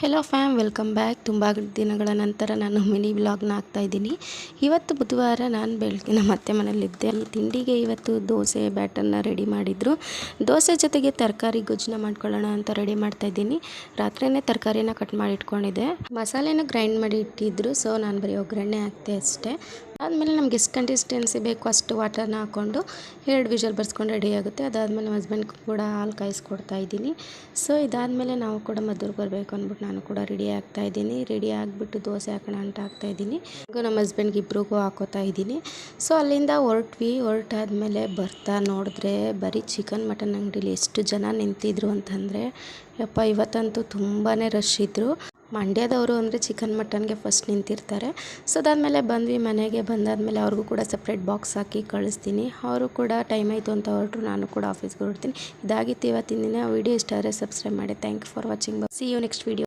Hello fam welcome back ತುಂಬ ದಿನಗಳ ನಂತರ ನಾನು ಮಿನಿ ವ್ಲಾಗ್ನ ಹಾಕ್ತಾ ಇದ್ದೀನಿ. ಇವತ್ತು ಬುಧವಾರ ನಾನು ಬೆಳಗ್ಗೆ ನಮ್ಮ ಅತ್ತೆ ಮನೇಲಿದ್ದೆ ತಿಂಡಿಗೆ ಇವತ್ತು ದೋಸೆ ಬ್ಯಾಟರ್ನ ರೆಡಿ ಮಾಡಿದ್ರು. ದೋಸೆ ಜೊತೆಗೆ ತರಕಾರಿ ಗೊಜ್ಜನ್ನ ಮಾಡ್ಕೊಳ್ಳೋಣ ಅಂತ ರೆಡಿ ಮಾಡ್ತಾ ಇದ್ದೀನಿ. ರಾತ್ರಿನೇ ತರಕಾರಿನ ಕಟ್ ಮಾಡಿ ಇಟ್ಕೊಂಡಿದ್ದೆ. ಮಸಾಲೆನ ಗ್ರೈಂಡ್ ಮಾಡಿ ಇಟ್ಟಿದ್ರು ಸೊ ನಾನು ಬರೀ ಒಗ್ಗರಣೆ ಹಾಕ್ತೆ ಅಷ್ಟೇ. ಆದಮೇಲೆ ನಮ್ಗೆ ಎಷ್ಟು ಕನ್ಸಿಸ್ಟೆನ್ಸಿ ಬೇಕು ಅಷ್ಟು ವಾಟರ್ನ ಹಾಕ್ಕೊಂಡು ಎರಡು ವಿಷಲ್ ಬರ್ಸ್ಕೊಂಡು ರೆಡಿ ಆಗುತ್ತೆ. ಅದಾದಮೇಲೆ ನಮ್ಮ ಹಸ್ಬೆಂಡ್ ಕೂಡ ಹಾಲು ಕಾಯಿಸ್ಕೊಡ್ತಾ ಇದ್ದೀನಿ. ಸೊ ಇದಾದಮೇಲೆ ನಾವು ಕೂಡ ಮದ್ದೂರು ಬರಬೇಕು ಅಂದ್ಬಿಟ್ಟು ನಾನು ಕೂಡ ರೆಡಿ ಆಗ್ತಾ ಇದ್ದೀನಿ. ರೆಡಿ ಆಗಿಬಿಟ್ಟು ದೋಸೆ ಹಾಕೋಣ ಅಂತ ಹಾಕ್ತಾ ಇದ್ದೀನಿ. ಹಾಗೂ ನಮ್ಮ ಹಸ್ಬೆಂಡ್ಗೆ ಇಬ್ಬರಿಗೂ ಹಾಕೋತಾ ಇದ್ದೀನಿ. ಸೊ ಅಲ್ಲಿಂದ ಹೊರಟ್ವಿ. ಹೊರಟಾದ್ಮೇಲೆ ಬರ್ತಾ ನೋಡಿದ್ರೆ ಬರೀ ಚಿಕನ್ ಮಟನ್ ಅಂಗಡಿಲಿ ಎಷ್ಟು ಜನ ನಿಂತಿದ್ರು ಅಂತಂದರೆ, ಯಪ್ಪ, ಇವತ್ತಂತೂ ತುಂಬಾ ರಶ್ ಇದ್ದರು ಮಂಡ್ಯದವರು ಅಂದರೆ ಚಿಕನ್ ಮಟನ್ಗೆ ಫಸ್ಟ್ ನಿಂತಿರ್ತಾರೆ. ಸೊ ಅದಾದಮೇಲೆ ಬಂದ್ವಿ ಮನೆಗೆ. ಬಂದಾದಮೇಲೆ ಅವ್ರಿಗೂ ಕೂಡ ಸಪ್ರೇಟ್ ಬಾಕ್ಸ್ ಹಾಕಿ ಕಳಿಸ್ತೀನಿ. ಅವರು ಕೂಡ ಟೈಮ್ ಆಯಿತು ಅಂತ ಹೊರಟ್ರು. ನಾನು ಕೂಡ ಆಫೀಸ್ಗೆ ಹೊರಡ್ತೀನಿ. ಇದಾಗಿತ್ತು ಇವತ್ತಿನ ದಿನ. ವೀಡಿಯೋ ಇಷ್ಟ ಆದರೆ ಸಬ್ಸ್ಕ್ರೈಬ್ ಮಾಡಿ. Thank you for watching see you next video